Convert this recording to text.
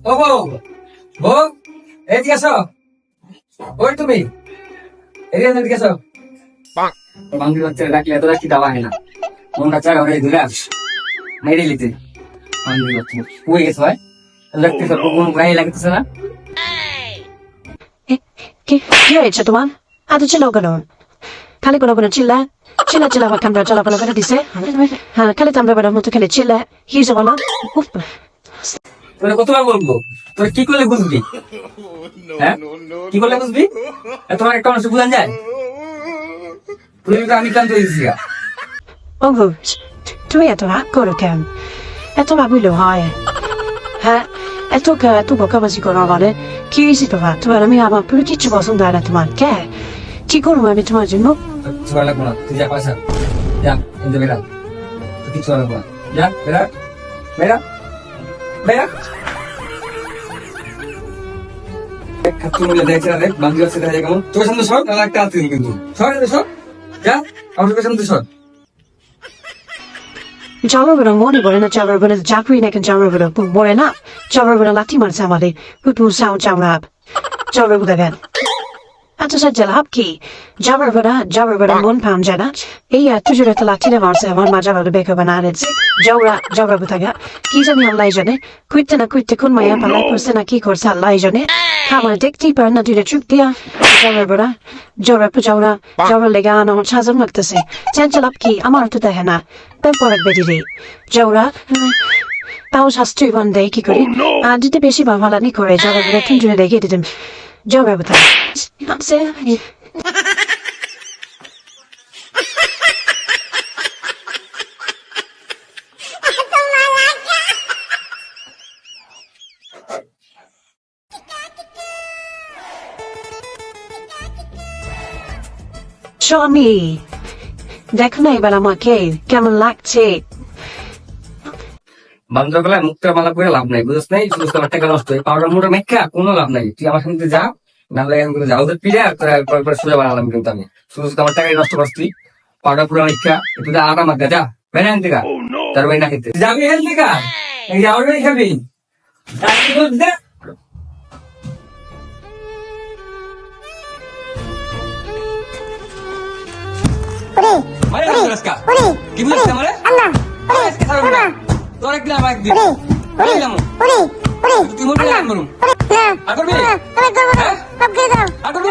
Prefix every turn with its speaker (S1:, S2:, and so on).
S1: ও বউ বউ এদিকে আসো ওই তুমি? এদিকে এদিকে আসো বান্ধবী হচ্ছে ডাকলে এত ডাকি দেওয়া হয় না। মনটা চাড়া হয়ে ধরে আস। মেরে লিতে বান্ধবী হচ্ছে। হয়ে গেছে ভাই? লাগতেছে কোন গায়ে লাগতেছে না?
S2: কি হয়েছে তোমার? এত চিল্লাও কেন? খালি কোনো কোনো চিল্লা। চিল্লা চিল্লা আমার কামড়া চলাফেরা করে দিছে? হ্যাঁ খালি তামড়া বেড়ার মতো খালি চিল্লা। কি উফ,
S1: তোরে কতবার বলব? তোর কি করলে বুঝবি? হ্যাঁ? কি করলে বুঝবি? এ, তোমার একটা মানুষ বুঝান যায় আমি গা।
S2: ওগো তুমি এত রাগ করো কেন? এত হয়। হ্যাঁ? এত কা- এত বকাবাজি করো আমারে। কি হয়েছে তোমার? তোমার আমি আমার পুরো কিচ্ছু পছন্দ হয় না তোমার কে? কি করব আমি তোমার জন্য?
S1: তোর লাগবো না। তুই যা পয়সা। যা তোর কিছু লাগবো না। যা বেরা বেরা বেরা দেখ, খাচ্চু মিলে দেখছে না দেখ বান্ধবী আছে দেখা যায় কেমন। তোর সামনে সর তাহলে একটা দিবি কিন্তু। সর
S2: গেন। আচ্ছা জেলাব কি যাওয়ার বেড়া যাওয়ার বেড়া মন পাম যায় না এই এত জোরে তো লাঠিটা মারছে আমার মা যাওয়ার বেকে বানা আনেছে যাওরা যাওয়ার কোথা গা কি জানি আল্লাহ জানে কুইতে না কুইতে কোন মায়া পাল্লা করছে না কি করছে আল্লাহ জানে আমার দেখতেই পারে না দুইটা চুপ দিয়া যাওয়ার বেড়া পর যাওরা যাওয়ার লেগে আনো সাজন লাগতেছে চ্যাঞ্চেলাপ কি আমার তো দেখে না তারপর বেদি রে যাওরা তাও শাস্ত্রী বান দেয় কি করে আর যদি বেশি বাভালানি করে যাওয়ার বেড়া তুমি জুড়ে রেখে দিতেন যাওয়ার কথা স্বামী দেখো না এবার আমাকে কেমন লাগছে
S1: বান্ধব গলায় মুখটা মালা করে লাভ নাই বুঝছ নাই? শুধু তোমার টাকা নষ্ট হয় পাউডার মোটা মেখা কোনো লাভ নাই। তুই আমার সামনে যা ওদের পিড়ে আর তোরা সোজা বানালাম কিন্তু আমি। শুধু শুধু আমার টাকাই নষ্ট করছি পাউডার পুরো মেখা একটু যা। বেড়ে আনতে গা তার বাড়ি না খেতে। যাবি হেল থেকে? নাকি আমার খাবি। না। কি বুঝছিস আমারে? তোর একদিন আমার একদিন। আমি দিলাম। তুই মরবি না, আমি মরুম। আর করবি? হ্যাঁ? আর করবি?